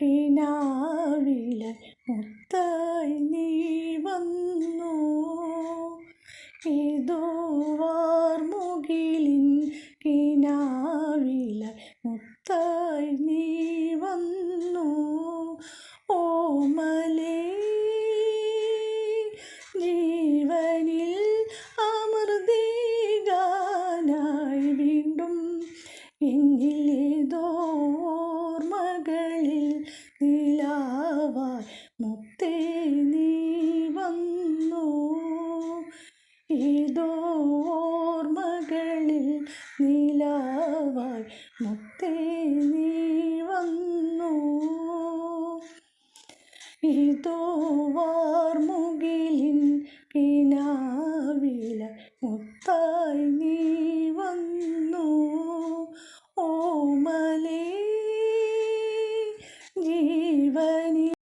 കിനാവില മുത്തായി നീ വന്നു. ഇതോ കിനാവില മുത്തായി നീ വന്നു. ഓമലേ എന്നിലേതോ ഓർമ്മകളിൽ നിലാവായി മുത്തേ നീ വന്നു. ഇതോർമകളിൽ നിലാവായി മുത്തേ നീ വന്നു. ഇതോ ജീവനീ